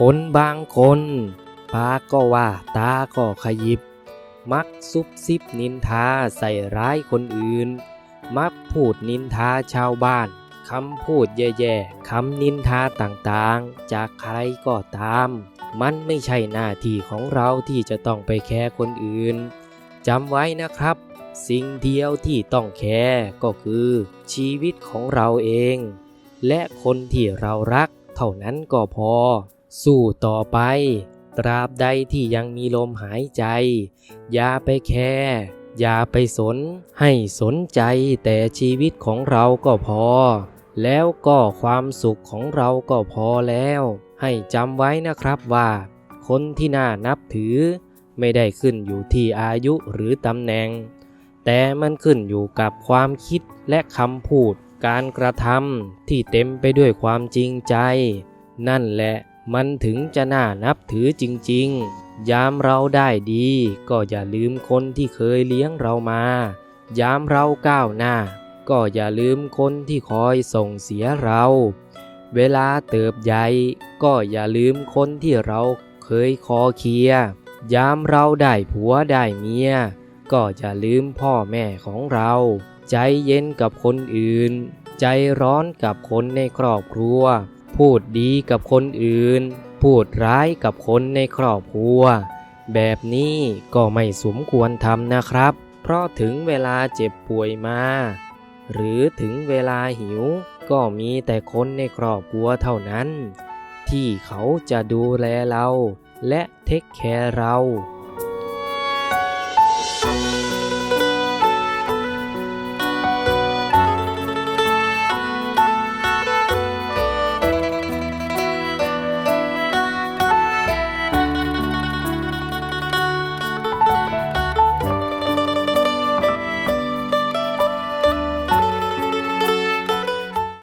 คนบางคนปากก็ว่าตาก็ขยิบ มักซุบซิบนินทาใส่ร้ายคนอื่น มักพูดนินทาชาวบ้านคำพูดแย่ๆคำนินทาต่างๆ จากใครก็ตาม มันไม่ใช่หน้าที่ของเราที่จะต้องไปแคร์คนอื่นจำไว้นะครับ สิ่งเดียวที่ต้องแคร์ก็คือ ชีวิตของเราเอง และคนที่เรารักเท่านั้นก็พอ สู้ต่อไป ตราบใดที่ยังมีลมหายใจ อย่าไปแคร์อย่าไปสน ให้สนใจแต่ชีวิตของเราก็พอ แล้วก็ความสุขของเราก็พอแล้ว ให้จำไว้นะครับว่า คนที่น่านับถือ ไม่ได้ขึ้นอยู่ที่อายุหรือตำแหน่ง แต่มันขึ้นอยู่กับความคิดและคำพูด การกระทำที่เต็มไปด้วยความจริงใจ นั่นแหละ มันถึงจะน่านับถือจริงๆ ยามเราได้ดี ก็อย่าลืมคนที่เคยเลี้ยงเรามา ยามเราก้าวหน้า ก็อย่าลืมคนที่คอยส่งเสียเรา เวลาเติบใหญ่ ก็อย่าลืมคนที่เราเคยคอเคีย ยามเราได้ผัวได้เมีย ก็อย่าลืมพ่อแม่ของเรา ใจเย็นกับคนอื่น ใจร้อนกับคนในครอบครัว พูดดีกับคนอื่น พูดร้ายกับคนในครอบครัว แบบนี้ก็ไม่สมควรทำนะครับ เพราะถึงเวลาเจ็บป่วยมา หรือถึงเวลาหิวก็มีแต่คนในครอบครัวเท่านั้น ที่เขาจะดูแลเรา และเทคแคร์เรา